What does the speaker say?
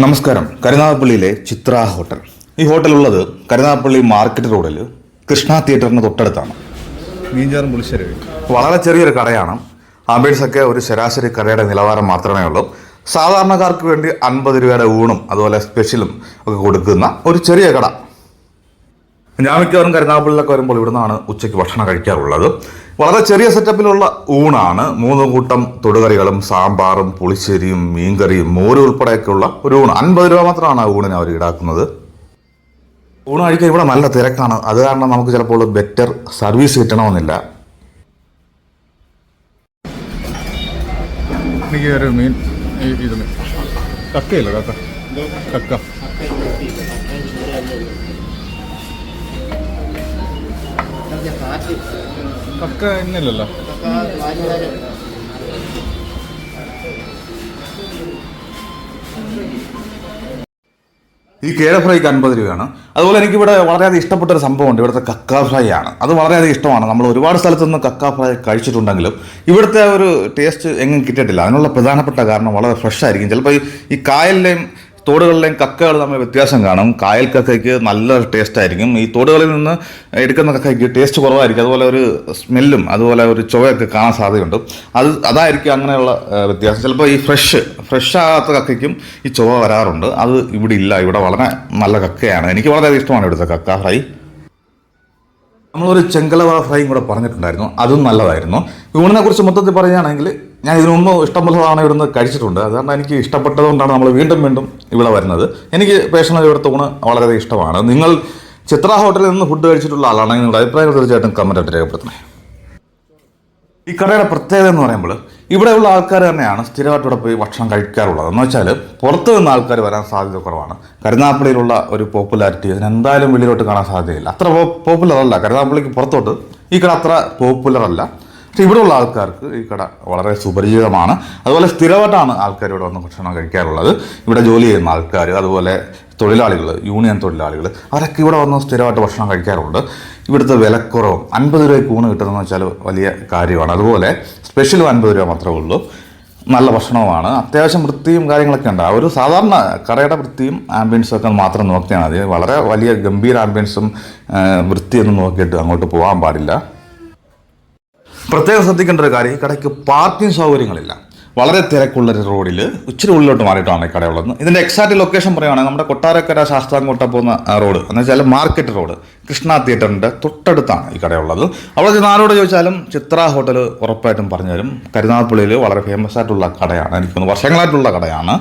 നമസ്കാരം. കരുനാഗപ്പള്ളിയിലെ ചിത്ര ഹോട്ടൽ. ഈ ഹോട്ടൽ ഉള്ളത് കരുനാഗപ്പള്ളി മാർക്കറ്റ് റോഡിൽ കൃഷ്ണ തിയേറ്ററിന് തൊട്ടടുത്താണ്. പുളിശ്ശേരി. വളരെ ചെറിയൊരു കടയാണ്. ആംബിയൻസ് ഒക്കെ ഒരു ശരാശരി കടയുടെ നിലവാരം മാത്രമേ ഉള്ളൂ. സാധാരണക്കാർക്ക് വേണ്ടി അൻപത് രൂപയുടെ ഊണും അതുപോലെ സ്പെഷ്യലും ഒക്കെ കൊടുക്കുന്ന ഒരു ചെറിയ കട. ഞാൻ മിക്കവാറും കരുനാഗപ്പള്ളിയിലൊക്കെ വരുമ്പോൾ ഇവിടുന്നാണ് ഉച്ചയ്ക്ക് ഭക്ഷണം കഴിക്കാറുള്ളത്. വളരെ ചെറിയ സെറ്റപ്പിലുള്ള ഊണാണ്. മൂന്ന് കൂട്ടം തൊടുകറികളും സാമ്പാറും പുളിശ്ശേരിയും മീൻകറിയും മോരും ഉൾപ്പെടെയൊക്കെയുള്ള ഒരു ഊണ്. അൻപത് രൂപ മാത്രമാണ് ഊണിന് അവർ ഈടാക്കുന്നത്. ഊണ് കഴിക്കാൻ ഇവിടെ നല്ല തിരക്കാണ്. അത് കാരണം നമുക്ക് ചിലപ്പോൾ ബെറ്റർ സർവീസ് കിട്ടണമെന്നില്ല. എനിക്ക് ഒരു മീൻ കക്കയില്ല കക്ക? കക്ക. കക്ക ഇന്നില്ലല്ലോ. ഈ കേര ഫ്രൈക്ക് അൻപത് രൂപയാണ്. അതുപോലെ എനിക്കിവിടെ വളരെയധികം ഇഷ്ടപ്പെട്ട ഒരു സംഭവമുണ്ട്. ഇവിടുത്തെ കക്ക ഫ്രൈ ആണ് അത് വളരെയധികം ഇഷ്ടമാണ്. നമ്മൾ ഒരുപാട് സ്ഥലത്ത് നിന്ന് കക്ക ഫ്രൈ കഴിച്ചിട്ടുണ്ടെങ്കിലും ഇവിടുത്തെ ഒരു ടേസ്റ്റ് എങ്ങും കിട്ടിയിട്ടില്ല. അതിനുള്ള പ്രധാനപ്പെട്ട കാരണം വളരെ ഫ്രഷ് ആയിരിക്കും. ചിലപ്പോൾ ഈ ഈ കായലിലെയും തോടുകളിലെയും കക്കകൾ തമ്മിൽ വ്യത്യാസം കാണും. കായൽ കക്കയ്ക്ക് നല്ല ടേസ്റ്റ് ആയിരിക്കും. ഈ തോടുകളിൽ നിന്ന് എടുക്കുന്ന കക്കയ്ക്ക് ടേസ്റ്റ് കുറവായിരിക്കും. അതുപോലെ ഒരു സ്മെല്ലും അതുപോലെ ഒരു ചുവയൊക്കെ കാണാൻ സാധ്യതയുണ്ട്. അത് അതായിരിക്കും അങ്ങനെയുള്ള വ്യത്യാസം. ചിലപ്പോൾ ഈ ഫ്രഷ് ഫ്രഷ് ആകാത്ത കക്കയ്ക്കും ഈ ചുവ വരാറുണ്ട്. അത് ഇവിടെ ഇല്ല. ഇവിടെ വളരെ നല്ല കക്കയാണ്. എനിക്ക് വളരെയധികം ഇഷ്ടമാണ് ഇവിടുത്തെ കക്ക ഫ്രൈ. നമ്മളൊരു ചെങ്കലവ ഫ്രൈയും കൂടെ പറഞ്ഞിട്ടുണ്ടായിരുന്നു. അതും നല്ലതായിരുന്നു. ഊണിനെ കുറിച്ച് മൊത്തത്തിൽ പറയുകയാണെങ്കിൽ ഞാൻ ഇതിനൊന്നും മുമ്പ് ഇഷ്ടംപോലെ തവണ ഇവിടുന്ന് കഴിച്ചിട്ടുണ്ട്. അതുകൊണ്ട് എനിക്ക് ഇഷ്ടപ്പെട്ടതുകൊണ്ടാണ് നമ്മൾ വീണ്ടും വീണ്ടും ഇവിടെ വരുന്നത്. എനിക്ക് പേഴ്സണൽ ഇവിടുത്തെ ഊണ് വളരെയധികം ഇഷ്ടമാണ്. നിങ്ങൾ ചിത്ര ഹോട്ടലിൽ നിന്ന് ഫുഡ് കഴിച്ചിട്ടുള്ള ആളാണെങ്കിൽ നിങ്ങളുടെ അഭിപ്രായം തീർച്ചയായിട്ടും കമന്റായിട്ട് രേഖപ്പെടുത്തണേ. ഈ കടയുടെ പ്രത്യേകത എന്ന് പറയുമ്പോൾ ഇവിടെയുള്ള ആൾക്കാർ തന്നെയാണ് സ്ഥിരമായിട്ട് ഇവിടെ പോയി ഭക്ഷണം കഴിക്കാറുള്ളത്. എന്ന് വെച്ചാൽ പുറത്ത് നിന്ന് ആൾക്കാർ വരാൻ സാധ്യത കുറവാണ്. കരുനാപ്പള്ളിയിലുള്ള ഒരു പോപ്പുലാരിറ്റി അതിനെന്തായാലും വെളിയിലോട്ട് കാണാൻ സാധ്യതയില്ല. അത്ര പോപ്പുലർ അല്ല. കരുനാപ്പള്ളിക്ക് പുറത്തോട്ട് ഈ കട അത്ര പോപ്പുലർ അല്ല. പക്ഷേ ഇവിടെയുള്ള ആൾക്കാർക്ക് ഈ കട വളരെ സുപരിചിതമാണ്. അതുപോലെ സ്ഥിരമായിട്ടാണ് ആൾക്കാർ ഇവിടെ വന്ന് ഭക്ഷണം കഴിക്കാറുള്ളത്. ഇവിടെ ജോലി ചെയ്യുന്ന ആൾക്കാർ അതുപോലെ തൊഴിലാളികൾ യൂണിയൻ തൊഴിലാളികൾ അവരൊക്കെ ഇവിടെ വന്ന് സ്ഥിരമായിട്ട് ഭക്ഷണം കഴിക്കാറുണ്ട്. ഇവിടുത്തെ വിലക്കുറവും അൻപത് രൂപയ്ക്ക് ഊണ് കിട്ടുന്നതെന്ന് വെച്ചാൽ വലിയ കാര്യമാണ്. അതുപോലെ സ്പെഷ്യലും അൻപത് രൂപ മാത്രമേ ഉള്ളൂ. നല്ല ഭക്ഷണവുമാണ്. അത്യാവശ്യം വൃത്തിയും കാര്യങ്ങളൊക്കെ ഉണ്ട്. ഒരു സാധാരണ കടയുടെ വൃത്തിയും ആംബിയൻസും ഒക്കെ മാത്രം നോക്കിയാൽ മതി. വളരെ വലിയ ഗംഭീര ആംബിയൻസും വൃത്തിയൊന്നും നോക്കിയിട്ട് അങ്ങോട്ട് പോകാൻ പാടില്ല. പ്രത്യേകം ശ്രദ്ധിക്കേണ്ട ഒരു കാര്യം ഈ കടയ്ക്ക് പാർക്കിംഗ് സൗകര്യങ്ങളില്ല. വളരെ തിരക്കുള്ള ഒരു റോഡിൽ ഇച്ചിരി ഉള്ളിലോട്ട് മാറിയിട്ടാണ് ഈ കടയുള്ളത്. ഇതിന്റെ എക്സാക്ട് ലൊക്കേഷൻ പറയുവാണെങ്കിൽ നമ്മുടെ കൊട്ടാരക്കര ശാസ്താംകോട്ട പോകുന്ന റോഡ് എന്ന് വെച്ചാൽ മാർക്കറ്റ് റോഡ് കൃഷ്ണ തിയേറ്ററിന്റെ തൊട്ടടുത്താണ് ഈ കടയുള്ളത്. അവിടെ ചെന്ന് ആരോട് ചോദിച്ചാലും ചിത്ര ഹോട്ടൽ ഉറപ്പായിട്ടും പറഞ്ഞു തരും. കരുനാഗപ്പള്ളിയിൽ വളരെ ഫേമസ് ആയിട്ടുള്ള കടയാണ്. എനിക്കൊന്ന് വർഷങ്ങളായിട്ടുള്ള കടയാണ്.